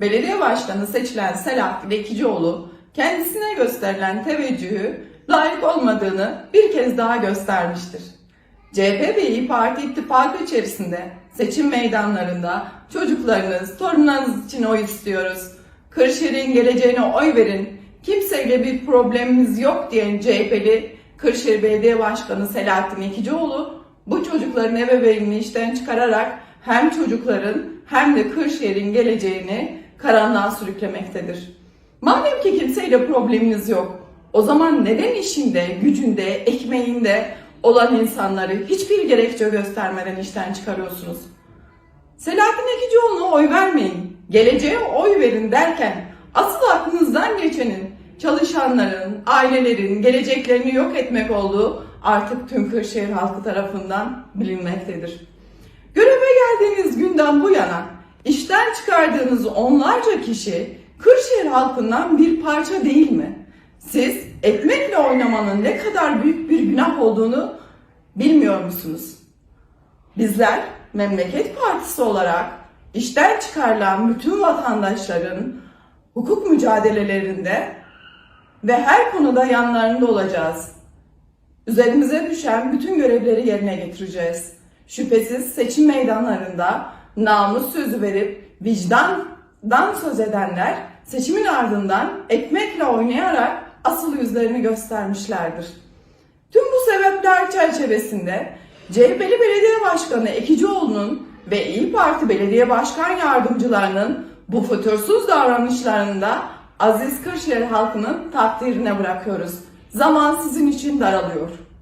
belediye başkanı seçilen Selahattin Ekicioğlu kendisine gösterilen teveccühü layık olmadığını bir kez daha göstermiştir. CHP ve İYİ Parti ittifakı içerisinde seçim meydanlarında çocuklarınız, torunlarınız için oy istiyoruz. Kırşehir'in geleceğine oy verin. Kimseyle bir problemimiz yok diyen CHP'li Kırşehir Belediye Başkanı Selahattin Ekicioğlu bu çocukların ebeveynini işten çıkararak hem çocukların hem de Kırşehir'in geleceğini karanlığa sürüklemektedir. Madem ki kimseyle probleminiz yok, o zaman neden işinde, gücünde, ekmeğinde olan insanları hiçbir gerekçe göstermeden işten çıkarıyorsunuz? Selahattin Ekicioğlu'na oy vermeyin, geleceğe oy verin derken asıl aklınızdan geçenin çalışanların, ailelerin geleceklerini yok etmek olduğu artık tüm Kırşehir halkı tarafından bilinmektedir. Göreve geldiğiniz günden bu yana işten çıkardığınız onlarca kişi Kırşehir halkından bir parça değil mi? Siz ekmekle oynamanın ne kadar büyük bir günah olduğunu bilmiyor musunuz? Bizler Memleket Partisi olarak işten çıkarılan bütün vatandaşların hukuk mücadelelerinde ve her konuda yanlarında olacağız. Üzerimize düşen bütün görevleri yerine getireceğiz. Şüphesiz seçim meydanlarında namus sözü verip vicdandan söz edenler seçimin ardından ekmekle oynayarak asıl yüzlerini göstermişlerdir. Tüm bu sebepler çerçevesinde CHP'li Belediye Başkanı Ekicioğlu'nun ve İyi Parti Belediye Başkan Yardımcılarının bu fütursuz davranışlarında Aziz Kırşehir halkının takdirine bırakıyoruz. Zaman sizin için daralıyor.